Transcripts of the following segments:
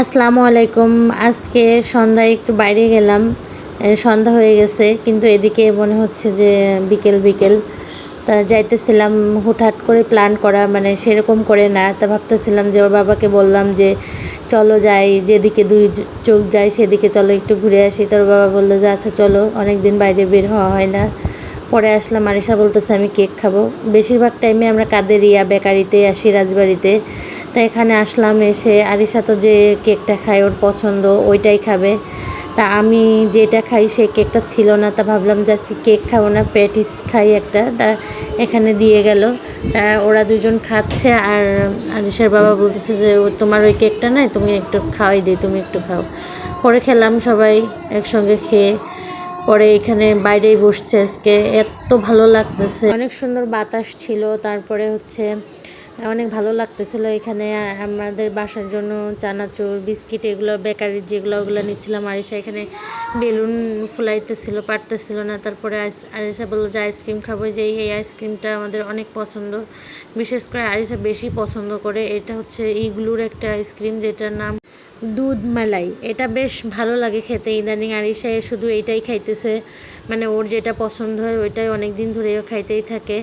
আসসালামু আলাইকুম। আজকে সন্ধ্যায় একটু বাইরে গেলাম। সন্ধ্যা হয়ে গেছে, কিন্তু এদিকে মনে হচ্ছে যে বিকেল বিকেল। তা যাইতেছিলাম হুটহাট করে প্ল্যান করা মানে সেরকম করে না। তা ভাবতেছিলাম যে ওর বাবাকে বললাম যে চলো যাই, যেদিকে দুই চোখ যায় সেদিকে চলো একটু ঘুরে আসি। তোর বাবা বলল যে আচ্ছা চলো অনেক দিন বাইরে বের হওয়া হয় না। পরে আসলাম, আরিশা বলতেছে আমি কেক খাব। বেশিরভাগ টাইমে আমরা কাদেরিয়া, বেকারিতে আসি, রাজবাড়িতে। তা এখানে আসলাম এসে আরিশা তো যে কেকটা খায় ওর পছন্দ, ওইটাই খাবে। তা আমি যেটা খাই সেই কেকটা ছিল না, তা ভাবলাম যে আজকে কেক খাব না প্যাটিস খাই একটা। তা এখানে দিয়ে গেল। তা ওরা দুজন খাচ্ছে আর আরিশার বাবা বলতেছে যে, "ও, তোমার ওই কেকটা নাই? তুমি একটু খাওয়াই দিই তুমি একটু খাও। পরে খেলাম সবাই একসঙ্গে খেয়ে। পরে এখানে বাইরেই বসছে আজকে। এত ভালো লাগতেছে। অনেক সুন্দর বাতাস ছিল। তারপরে হচ্ছে অনেক ভালো লাগতেছিল এখানে। আমাদের বাসার জন্য চানাচুর, বিস্কিট এগুলো, বেকারির যেগুলো, ওগুলো নিচ্ছিলাম। আরিসা এখানে বেলুন ফুলাইতেছিল পারতেছিল না। তারপরে আরিসা বলল যে, আইসক্রিম খাব। যে, এই আইসক্রিমটা আমাদের অনেক পছন্দ। বিশেষ করে আরিসা বেশি পছন্দ করে। এটা হচ্ছে ইগলুর একটা আইসক্রিম যেটার নাম দুধ মালাই এটা বেশ ভালো লাগে খেতে। ইদানিং আরিসা শুধু এইটাই খাইতেছে। মানে ওর যেটা পছন্দ হয় ওইটাই অনেক দিন ধরে খাইতেই থাকে।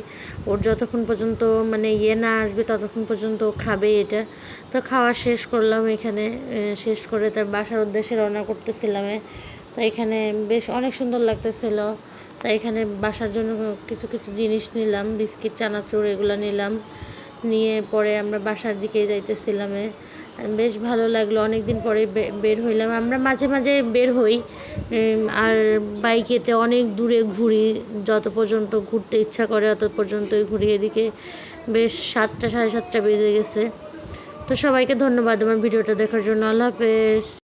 ওর যতক্ষণ পর্যন্ত মানে ইয়ে না আসবে ততক্ষণ পর্যন্ত ও খাবে এটা। তো খাওয়া শেষ করলাম এখানে শেষ করে তার বাসার উদ্দেশ্যে রওনা করতেছিলাম। তো এখানে বেশ অনেক সুন্দর লাগতেছিল। তাই এখানে বাসার জন্য কিছু কিছু জিনিস নিলাম, বিস্কিট, চানাচুর এগুলো নিলাম। নিয়ে পরে আমরা বাসার দিকে যাইতেছিলাম। বেশ ভালো লাগল অনেক দিন পরে বের হইলাম। আমরা মাঝে মাঝে বের হই আর বাইকেতে অনেক দূরে ঘুরি, যত পর্যন্ত ঘুরতে ইচ্ছা করে অত পর্যন্তই ঘুরি। এদিকে বেশ সাতটা, সাড়ে সাতটা বেজে গেছে। তো সবাইকে ধন্যবাদ আমার ভিডিওটা দেখার জন্য। আল্লাহ হাফেজ।